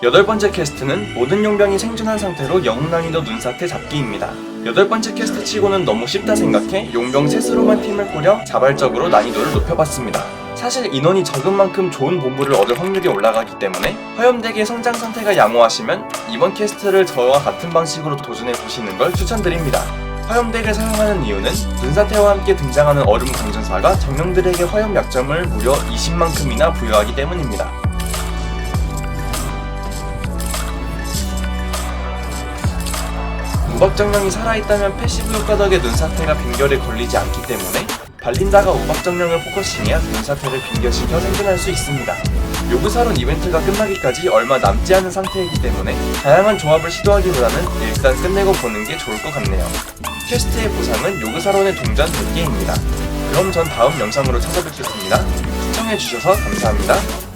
여덟 번째 퀘스트는 모든 용병이 생존한 상태로 영웅 난이도 눈사태 잡기입니다. 여덟 번째 퀘스트 치고는 너무 쉽다 생각해 용병 셋으로만 팀을 꾸려 자발적으로 난이도를 높여봤습니다. 사실 인원이 적은 만큼 좋은 본부를 얻을 확률이 올라가기 때문에 화염덱의 성장 상태가 양호하시면 이번 퀘스트를 저와 같은 방식으로 도전해 보시는 걸 추천드립니다. 화염덱을 사용하는 이유는 눈사태와 함께 등장하는 얼음 강전사가 정령들에게 화염 약점을 무려 20만큼이나 부여하기 때문입니다. 우박정령이 살아있다면 패시브 효과 덕에 눈사태가 빙결에 걸리지 않기 때문에 발린다가 우박정령을 포커싱해야 눈사태를 빙결시켜 생존할 수 있습니다. 요구사론 이벤트가 끝나기까지 얼마 남지 않은 상태이기 때문에 다양한 조합을 시도하기보다는 일단 끝내고 보는 게 좋을 것 같네요. 퀘스트의 보상은 요구사론의 동전 100개입니다. 그럼 전 다음 영상으로 찾아뵙겠습니다. 시청해주셔서 감사합니다.